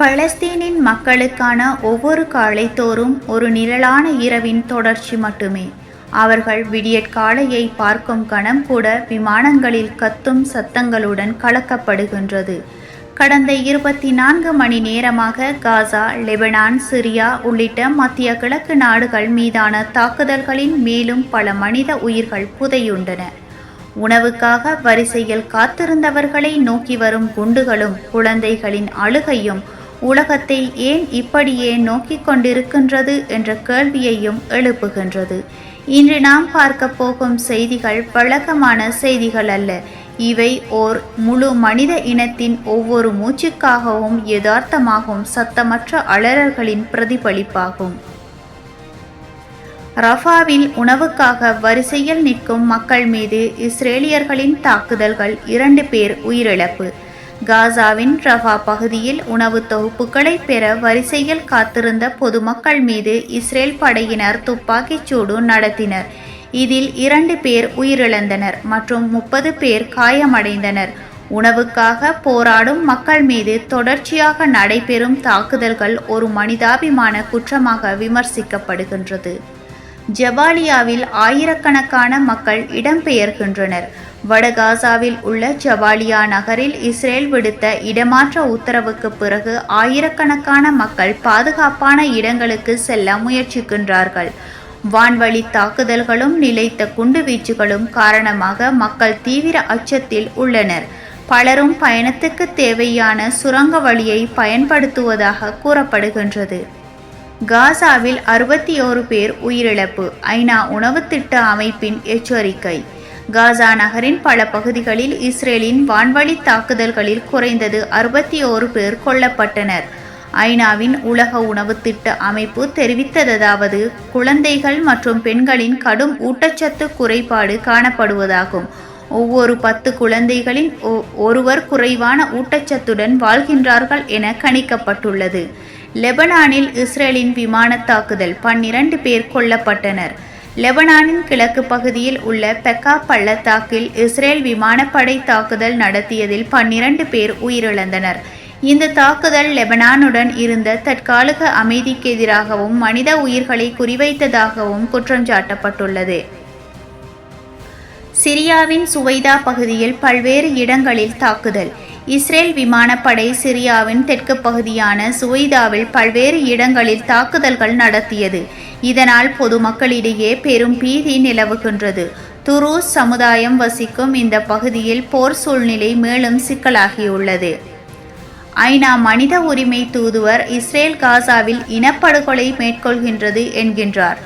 பலஸ்தீனின் மக்களுக்கான ஒவ்வொரு காலைத்தோறும் ஒரு நிழலான இரவின் தொடர்ச்சி மட்டுமே. அவர்கள் விடியற்காலையை பார்க்கும் கணம் கூட விமானங்களில் கத்தும் சத்தங்களுடன் கலக்கப்படுகின்றது. கடந்த இருபத்தி நான்கு மணி நேரமாக காசா லெபனான் சிரியா உள்ளிட்ட மத்திய கிழக்கு நாடுகள் மீதான தாக்குதல்களின் மேலும் பல மனித உயிர்கள் புதையுண்டன. உணவுக்காக வரிசையில் காத்திருந்தவர்களை நோக்கி வரும் குண்டுகளும் குழந்தைகளின் அழுகையும் உலகத்தை ஏன் இப்படியே நோக்கிக் கொண்டிருக்கின்றது என்ற கேள்வியையும் எழுப்புகின்றது. இன்று நாம் பார்க்க போகும் செய்திகள் வழக்கமான செய்திகள் அல்ல. இவை ஓர் முழு மனித இனத்தின் ஒவ்வொரு மூச்சுக்காகவும் யதார்த்தமாகவும் சத்தமற்ற அலறல்களின் பிரதிபலிப்பாகும். ரஃபாவில் உணவுக்காக வரிசையில் நிற்கும் மக்கள் மீது இஸ்ரேலியர்களின் தாக்குதல்கள் இரண்டு பேர் உயிரிழப்பு. காசாவின் ரஃபா பகுதியில் உணவு தொகுப்புகளை பெற வரிசையில் காத்திருந்த பொதுமக்கள் மீது இஸ்ரேல் படையினர் துப்பாக்கிச் சூடு நடத்தினர். இதில் இரண்டு பேர் உயிரிழந்தனர் மற்றும் முப்பது பேர் காயமடைந்தனர். உணவுக்காக போராடும் மக்கள் மீது தொடர்ச்சியாக நடைபெறும் தாக்குதல்கள் ஒரு மனிதாபிமான குற்றமாக விமர்சிக்கப்படுகின்றது. ஜபாலியாவில் ஆயிரக்கணக்கான மக்கள் இடம்பெயர்கின்றனர். வடகாசாவில் உள்ள ஜவாலியா நகரில் இஸ்ரேல் விடுத்த இடமாற்ற உத்தரவுக்கு பிறகு ஆயிரக்கணக்கான மக்கள் பாதுகாப்பான இடங்களுக்கு செல்ல முயற்சிக்கின்றார்கள். வான்வழி தாக்குதல்களும் நிலைத்த குண்டுவீச்சுகளும் காரணமாக மக்கள் தீவிர அச்சத்தில் உள்ளனர். பலரும் பயணத்துக்கு தேவையான சுரங்க வழியை பயன்படுத்துவதாக கூறப்படுகின்றது. காசாவில் அறுபத்தி ஓரு பேர் உயிரிழப்பு. ஐநா உணவு திட்ட அமைப்பின் எச்சரிக்கை. காசா நகரின் பல பகுதிகளில் இஸ்ரேலின் வான்வழி தாக்குதல்களில் குறைந்தது அறுபத்தி ஓரு பேர் கொல்லப்பட்டனர். ஐநாவின் உலக உணவு திட்ட அமைப்பு தெரிவித்ததாவது குழந்தைகள் மற்றும் பெண்களின் கடும் ஊட்டச்சத்து குறைபாடு காணப்படுவதாகும். ஒவ்வொரு பத்து குழந்தைகளின் ஒருவர் குறைவான ஊட்டச்சத்துடன் வாழ்கின்றார்கள் என கணிக்கப்பட்டுள்ளது. லெபனானில் இஸ்ரேலின் விமான தாக்குதல் பன்னிரண்டு பேர் கொல்லப்பட்டனர். லெபனானின் கிழக்கு பகுதியில் உள்ள பெக்கா பள்ளத்தாக்கில் இஸ்ரேல் விமானப்படை தாக்குதல் நடத்தியதில் பன்னிரண்டு பேர் உயிரிழந்தனர். இந்த தாக்குதல் லெபனானுடன் இருந்த தற்காலிக அமைதிக்கு எதிராகவும் மனித உயிர்களை குறிவைத்ததாகவும் குற்றஞ்சாட்டப்பட்டுள்ளது. சிரியாவின் சுவைதா பகுதியில் பல்வேறு இடங்களில் தாக்குதல். இஸ்ரேல் விமானப்படை சிரியாவின் தெற்கு பகுதியான சுவைதாவில் பல்வேறு இடங்களில் தாக்குதல்கள் நடத்தியது. இதனால் பொதுமக்களிடையே பெரும் பீதி நிலவுகின்றது. துருஸ் சமுதாயம் வசிக்கும் இந்த பகுதியில் போர் சூழ்நிலை மேலும் சிக்கலாகியுள்ளது. ஐநா மனித உரிமை தூதுவர் இஸ்ரேல் காசாவில் இனப்படுகொலை மேற்கொள்கின்றது என்கின்றார்.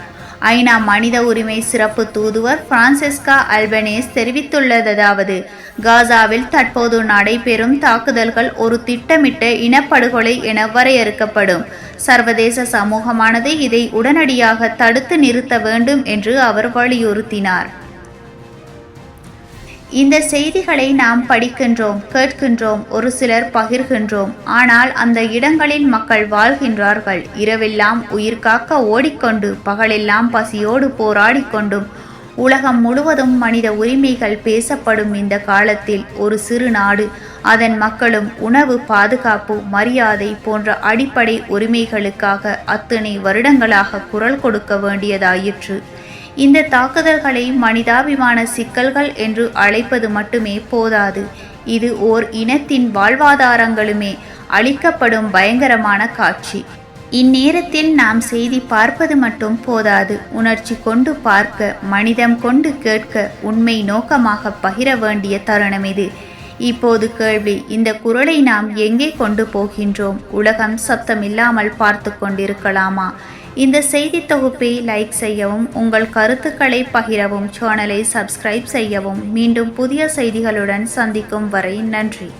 ஐநா மனித உரிமை சிறப்பு தூதுவர் பிரான்சிஸ்கா அல்பனேஸ் தெரிவித்துள்ளதாவது காசாவில் தற்போது நடைபெறும் தாக்குதல்கள் ஒரு திட்டமிட்ட இனப்படுகொலை என வரையறுக்கப்படும். சர்வதேச சமூகமானது இதை உடனடியாக தடுத்து நிறுத்த வேண்டும் என்று அவர் வலியுறுத்தினார். இந்த செய்திகளை நாம் படிக்கின்றோம் கேட்கின்றோம் ஒரு சிலர் பகிர்கின்றோம். ஆனால் அந்த இடங்களில் மக்கள் வாழ்கின்றார்கள். இரவெல்லாம் உயிர் காக்க ஓடிக்கொண்டு பகலெல்லாம் பசியோடு போராடி கொண்டும். உலகம் முழுவதும் மனித உரிமைகள் பேசப்படும் இந்த காலத்தில் ஒரு சிறு நாடு அதன் மக்களும் உணவு பாதுகாப்பு மரியாதை போன்ற அடிப்படை உரிமைகளுக்காக அத்தனை வருடங்களாக குரல் கொடுக்க வேண்டியதாயிற்று. இந்த தாக்குதல்களை மனிதாபிமான சிக்கல்கள் என்று அழைப்பது மட்டுமே போதாது. இது ஓர் இனத்தின் வாழ்வாதாரங்களுமே அளிக்கப்படும் பயங்கரமான காட்சி. இந்நேரத்தில் நாம் செய்தி பார்ப்பது மட்டும் போதாது. உணர்ச்சி கொண்டு பார்க்க மனிதம் கொண்டு கேட்க உண்மை நோக்கமாக பகிர வேண்டிய தருணம் இது. இப்போது கேள்வி இந்த குரலை நாம் எங்கே கொண்டு போகின்றோம்? உலகம் சத்தமில்லாமல் பார்த்து கொண்டிருக்கலாமா? இந்த செய்தி தொகுப்பை லைக் செய்யவும் உங்கள் கருத்துக்களை பகிரவும் சேனலை சப்ஸ்கிரைப் செய்யவும். மீண்டும் புதிய செய்திகளுடன் சந்திக்கும் வரை நன்றி.